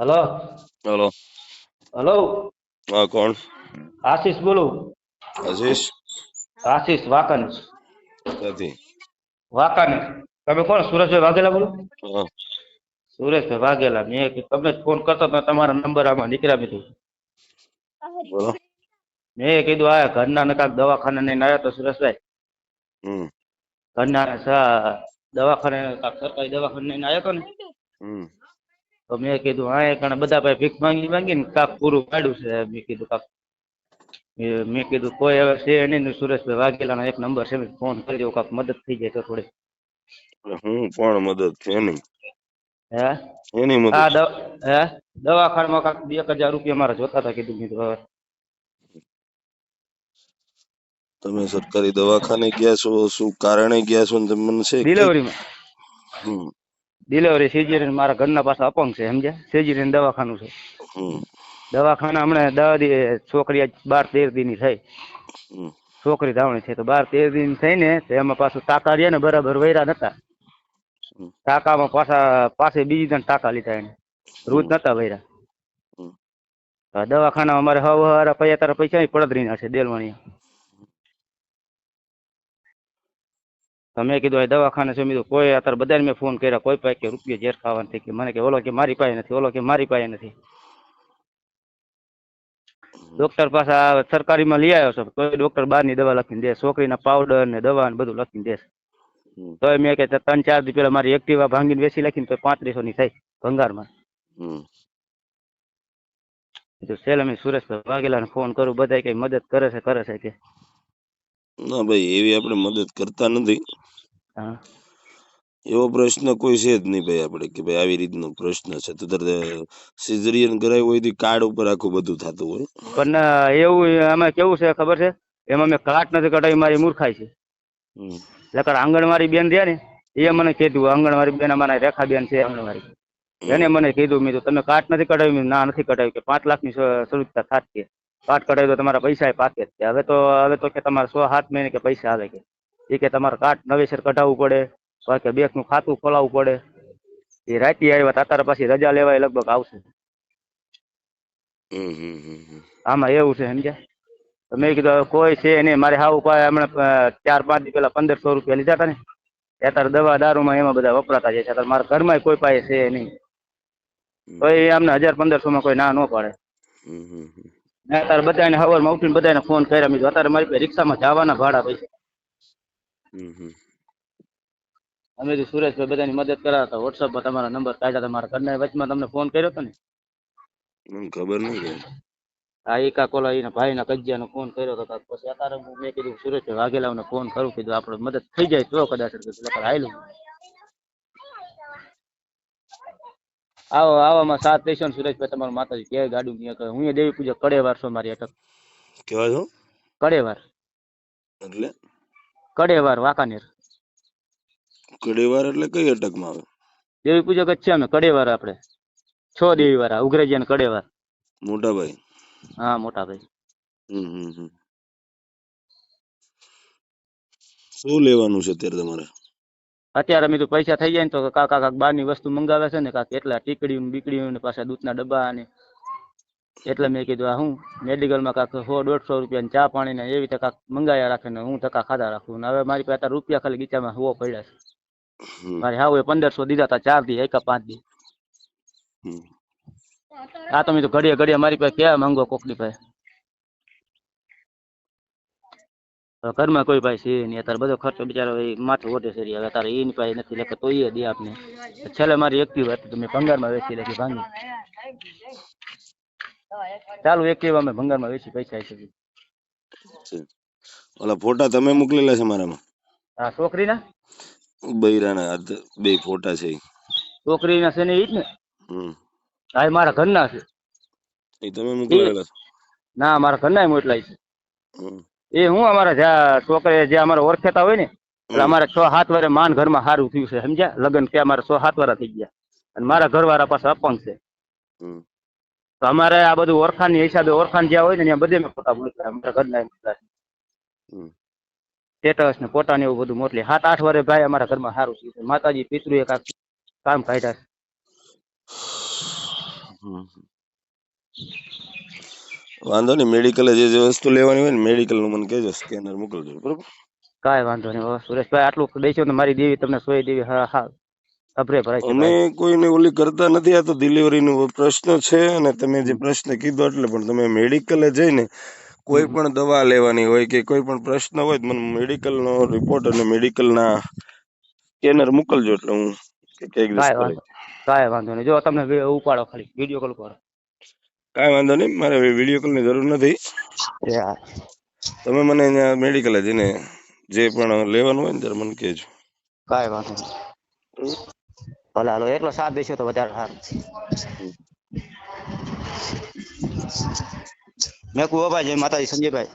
Hello hello hello હા કોણ આશીષ બોલું. આશીષ આશીષ વાકન ક્યાંથી વાકન તમે કોણ? સુરેશભાઈ વાઘેલા બોલો? સુરેશભાઈ વાઘેલા. મેં તમને ફોન કરતો તો તમારો નંબર આમાં નીકળ્યા મેં. બોલો. મેં કીધું આ ઘરના ને કાંક દવાખાને નહીં આવ્યા તો સુરેશભાઈ. ઘરના દવાખાને કાંક સરકારી દવાખાને નહીં આવ્યો તો ને? તો મેં કીધું હા ઘણા બધા ભાઈ ભીખ માંગી માંગી ને કાંક પૂરું પાડ્યું છે. મેં કીધું કાક મેં- કીધું કોઈ હવે છે નહીં સુરેશભાઈ વાઘેલાનો એક નંબર છે મેં ફોન કરી દઉં કાક મદદ થઈ જાય તો થોડી હું પણ મદદ છે એની. હે? એની મદદ હા હે? દવાખાનામાં કાક બે હજાર રૂપિયા મારા જોતા હતા કીધું કીધું હવે. તમે સરકારી દવાખાને ગયા છો શું કારણે ગયા છો ને તમે છે ડિલિવરીમાં ડિલિવરી સિઝેરિયન મારા ઘરના પાસે અપંગ છે સમજ્યા? સિઝેરિયન દવાખાનું છે. દવાખાના હમણાં દવા દી છોકરી બાર તેર દિન થઈ. છોકરી ધાવણી છે તો બાર તેર દિન થઈ ને તો એમાં પાછું ટાકા રહ્યા ને બરાબર વૈરા નતા. ટાકામાં પાછા પાસે બીજી ત્રણ ટાકા લીધા એને. રોજ નતા વૈરા. દવાખાના અમારે હવ હવારા પૈયા તારા પૈસા પડદરીના છે દેલવાણી તમે કીધું આ દવાખાને છે. કીધું કોઈ અત્યારે બધાને મેં ફોન કર્યા. કોઈ પાસે કે રૂપિયા ઝેર ખાવા નથી કે મને કે ઓલો કે મારી પાસે નથી ઓલો કે મારી પાસે નથી. ડોક્ટર પાસે સરકારીમાં લઈ આવ્યો છે. કોઈ ડોક્ટર બહારની દવા લખીને દે છોકરીના પાવડર ને દવા ને બધું લખીને દે તો મેં કે ત્રણ ચાર દી પેલા મારી એક્ટિવા ભાંગીને વેચી લખીને તો પાંત્રીસો ની થઈ ભંગારમાં. સેલ અમે સુરેશભાઈ વાઘેલાને ફોન કરું બધા કઈ મદદ કરે છે કરે છે કે. ના ભાઈ એવી આપણે મદદ કરતા નથી. એવો પ્રશ્ન કોઈ છે જ નહીં ભાઈ આપણે કે ભાઈ આવી રીતનો પ્રશ્ન છે. તો સિઝરિયન કરાવ્યું હોય તો કાર્ડ ઉપર આખું બધું થતું હોય. પણ એવું આમાં કેવું છે ખબર છે? એમાં મેં કાટ નથી કઢાવી મારી મૂર્ખાઈ છે. હમ. આંગણવાડી બેન રહ્યા ને એ મને કીધું આંગણવાડી બેન અમારા રેખા બેન છે આંગણવાડી. એને મને કીધું મેં તમે કાટ નથી કઢાવી ના નથી કઢાવી કે પાંચ લાખની સ્વરૂપતા થાત કે. કાટ કઢાવી તો તમારા પૈસા પાકે જ હવે તો હવે તો કે તમારે સો સાત મહિને કે પૈસા આવે કે. એ કે તમારે કાટ નવેસર કઢાવવું પડે પછી કે બેંકનું ખાતું ખોલાવવું પડે. એ રાતે આવ્યા તો અત્યારે પછી રજા લેવાય લગભગ આવશે. આમાં એવું છે સમજ્યા? મેં કીધું કોઈ છે નહીં મારે હાવ પાસે હમણાં ચાર પાંચ દી પેલા પંદરસો રૂપિયા લીધા હતા ને. અત્યારે દવા દારૂમાં એમાં બધા વપરાતા જાય છે. અત્યારે મારા ઘરમાં કોઈ પાસે છે નહીં. તો એ અમને હજાર પંદરસો માં કોઈ ના ન પાડે. મેં અત્યારે બધાને હવારમાં ઉઠીને બધાને ફોન કર્યા. મેં અત્યારે મારી પાસે રિક્ષામાં જવાના ભાડા હમ અમે કીધું સુરેશભાઈ બધાની મદદ કરાવતા વોટ્સઅપમાં તમારા નંબર કાઢ્યા તમારા ઘરના વચમાં તમને ફોન કર્યો હતો ને? ખબર નહીં ભાઈ આ એકા કોલા એના ભાઈના કજિયાનો ફોન કર્યો હતો. પછી અત્યારે મેં કીધું સુરેશભાઈ વાઘેલાઓને ફોન કરું. કીધું આપણે મદદ થઈ જાય તો કદાચ. કીધું આવો આવામાં સાત ને સુરેશભાઈ તમારું માતાજી કે ગાડું નહીં કરે હું દેવી પૂજા કડેવાર છો મારી અટક. કેવા છો કડેવાર એટલે? કડેવાર વાંકાનેર. કડેવાર એટલે કઈ અટકમાં આવે? દેવી પૂજક જ છે અમે કડેવાર આપણે. છ દેવી વાળા ઉઘરેજી અને કડેવાર મોટા ભાઈ? હા મોટા ભાઈ. હમ હમ. શું લેવાનું છે અત્યારે તમારે? અત્યારે અમે તો પૈસા થઈ જાય ને તો કાકા કાક બહારની વસ્તુ મંગાવે છે ને કાક એટલા ટીકડીયું બીકડીયું ને પાછા દૂધના ડબ્બા અને એટલે મેં કીધું આ હું મેડિકલમાં કાક સો દોઢસો રૂપિયા ચા પાણી ને એવી રીતે કાક મંગાયા રાખે ને હું ધક્કા ખાધા રાખું. ને હવે મારી પાસે અત્યારે રૂપિયા ખાલી ગીચામાં હોવો પડ્યા છે. મારે હા એ પંદરસો દીધા હતા ચાર દી એકા પાંચ દી. આ તમે તો ઘડીએ ઘડીએ મારી પાસે ક્યાં માંગો કોકની પાસે હવે ઘરમાં કોઈ પાસે છે નહીં અત્યારે બધો ખર્ચો બિચારો એ માથે ઓઢે છે હવે તારે એની પાસે નથી લખે તો એ દે આપને. છેલ્લે મારી એક્ટિવ હતી તો મેં ભંગારમાં વેચી લેખી ભાંગી. ચાલુ એક્ટિવ અમે ભંગારમાં વેચી પૈસા આવી શકી ઓલા ફોટા તમે મોકલેલા છે મારામાં? આ છોકરીના? બૈરાના બે ફોટા છે. છોકરીના છે ને ઈ જ ને? હા એ મારા ઘરના છે. એ તમે મોકલેલા ના મારા ઘરના મોટલાય છે. હમ. એ હું અમારા જ્યાં છોકરે જે અમારા ઓળખેતા હોય ને એટલે અમારે છ સાત વારે માન ઘરમાં સારું થયું છે સમજ્યા? લગ્ન કે અમારે છ સાત વારા થઈ ગયા. અને મારા ઘરવાળા પાસે અપંગ છે. તો અમારે આ બધું ઓળખાણની હિસાબે ઓળખાણ જ્યાં હોય ને ત્યાં બધે મેં ફોટા મોકલ્યા. અમારા ઘરના મોકલ્યા હમ. સ્ટેટસ ને ફોટા ને એવું બધું મોકલી સાત આઠ વારે ભાઈ અમારા ઘરમાં સારું થયું છે. માતાજી પિતૃએ કાંઈક કામ કાઢ્યા છે. હમ. વાંધો નહીં મેડિકલે જે જે વસ્તુ લેવાની હોય ને મેડિકલનું મને કહેજો સ્કેનર મોકલજો બરોબર? કાંઈ વાંધો નહીં સુરેશભાઈ આટલું દેશો ને મારી દેવી તમને સોય દેવી હા હા અભરે ભરાય અમે. કોઈને ઓલી કરતા નથી આ તો ડિલિવરી નો પ્રશ્ન છે અને તમે જે પ્રશ્ન કીધો એટલે પણ તમે મેડિકલે જઈને કોઈ પણ દવા લેવાની હોય કે કોઈ પણ પ્રશ્ન હોય મને મેડિકલ નો રિપોર્ટ અને મેડિકલ ના સ્કેનર મોકલજો એટલે હું કંઈક કાંઈ વાંધો નહીં. જો તમને ઉપાડો ખાલી વીડિયો કોલ કરો. કાંઈ વાંધો નહીં મારે વીડિયો કોલની જરૂર નથી. તમે મને અહીંયા મેડિકલે જઈને જે પણ લેવાનું હોય ને ત્યારે મને કહેજો. કાંઈ વાંધો નહીં? ભલે હાલો એટલો સાથ દેશો તો વધારે સારું. મેં કહું હો ભાઈ જય માતાજી સંજયભાઈ.